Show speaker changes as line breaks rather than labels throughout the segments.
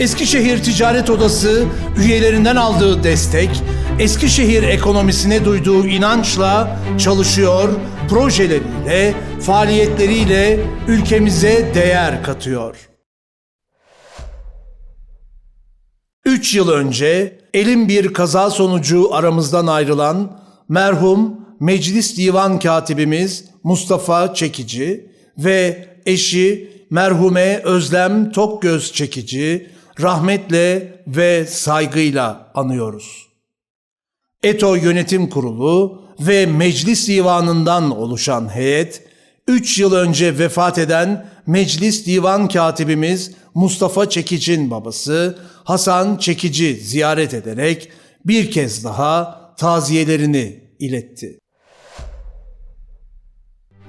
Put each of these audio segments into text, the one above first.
Eskişehir Ticaret Odası üyelerinden aldığı destek, Eskişehir ekonomisine duyduğu inançla çalışıyor, projeleriyle, faaliyetleriyle ülkemize değer katıyor. 3 yıl önce elim bir kaza sonucu aramızdan ayrılan merhum Meclis Divan Katibimiz Mustafa Çekici ve eşi merhume Özlem Tokgöz Çekici rahmetle ve saygıyla anıyoruz. ETO Yönetim Kurulu ve Meclis Divanı'ndan oluşan heyet, 3 yıl önce vefat eden Meclis Divan Katibimiz Mustafa Çekici'nin babası Hasan Çekici ziyaret ederek bir kez daha taziyelerini iletti.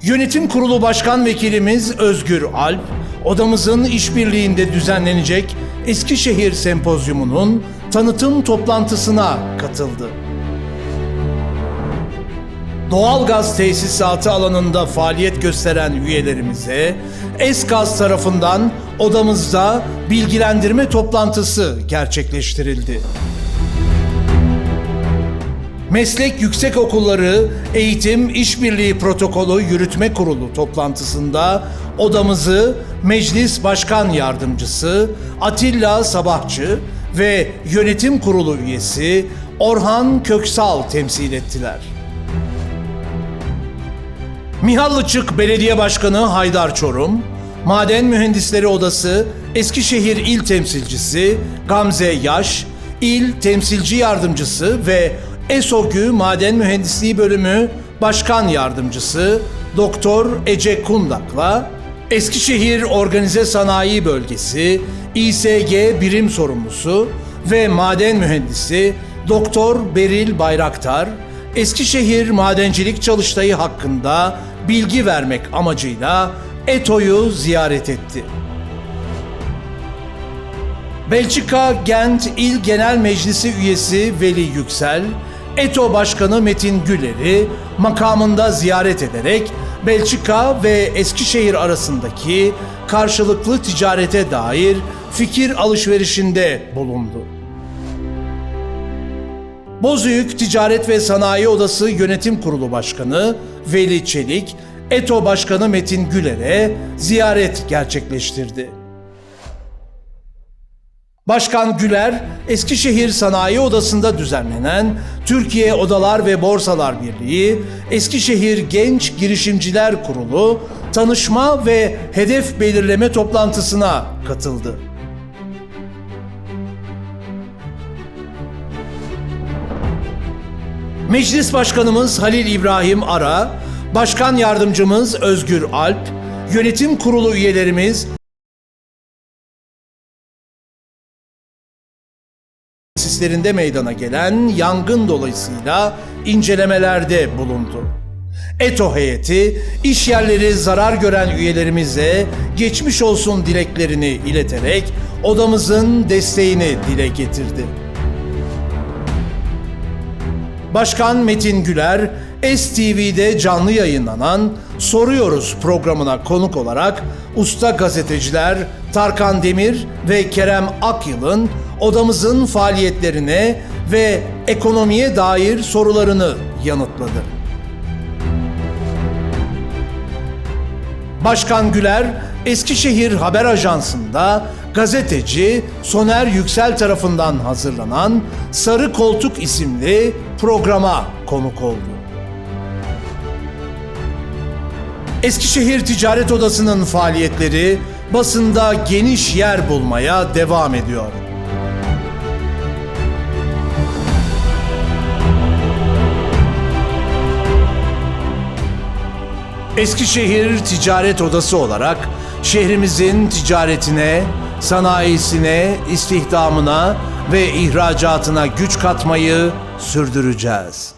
Yönetim Kurulu Başkan Vekilimiz Özgür Alp, odamızın işbirliğinde düzenlenecek Eskişehir Sempozyumu'nun tanıtım toplantısına katıldı. Doğalgaz tesisatı alanında faaliyet gösteren üyelerimize ESGAZ tarafından odamızda bilgilendirme toplantısı gerçekleştirildi. Meslek Yüksek Okulları Eğitim İşbirliği Protokolü Yürütme Kurulu toplantısında odamızı Meclis Başkan Yardımcısı Atilla Sabahçı ve Yönetim Kurulu üyesi Orhan Köksal temsil ettiler. Mihallıçık Belediye Başkanı Haydar Çorum, Maden Mühendisleri Odası Eskişehir İl Temsilcisi Gamze Yaş, İl Temsilci Yardımcısı ve ESOGÜ Maden Mühendisliği Bölümü Başkan Yardımcısı Doktor Ece Kundak'la Eskişehir Organize Sanayi Bölgesi İSG Birim Sorumlusu ve Maden Mühendisi Doktor Beril Bayraktar, Eskişehir Madencilik Çalıştayı hakkında bilgi vermek amacıyla ETO'yu ziyaret etti. Belçika Gent İl Genel Meclisi üyesi Veli Yüksel, ETO Başkanı Metin Güler'i makamında ziyaret ederek Belçika ve Eskişehir arasındaki karşılıklı ticarete dair fikir alışverişinde bulundu. Bozüyük Ticaret ve Sanayi Odası Yönetim Kurulu Başkanı Veli Çelik, ETO Başkanı Metin Güler'e ziyaret gerçekleştirdi. Başkan Güler, Eskişehir Sanayi Odası'nda düzenlenen Türkiye Odalar ve Borsalar Birliği, Eskişehir Genç Girişimciler Kurulu tanışma ve hedef belirleme toplantısına katıldı. Meclis Başkanımız Halil İbrahim Ara, Başkan Yardımcımız Özgür Alp, Yönetim Kurulu üyelerimiz tesislerinde meydana gelen yangın dolayısıyla incelemelerde bulundu. ETO heyeti iş yerleri zarar gören üyelerimize geçmiş olsun dileklerini ileterek odamızın desteğini dile getirdi. Başkan Metin Güler, STV'de canlı yayınlanan Soruyoruz programına konuk olarak usta gazeteciler Tarkan Demir ve Kerem Akyıl'ın odamızın faaliyetlerine ve ekonomiye dair sorularını yanıtladı. Başkan Güler, Eskişehir Haber Ajansı'nda gazeteci Soner Yüksel tarafından hazırlanan Sarı Koltuk isimli programa konuk oldu. Eskişehir Ticaret Odası'nın faaliyetleri basında geniş yer bulmaya devam ediyor. Eskişehir Ticaret Odası olarak şehrimizin ticaretine, sanayisine, istihdamına ve ihracatına güç katmayı sürdüreceğiz.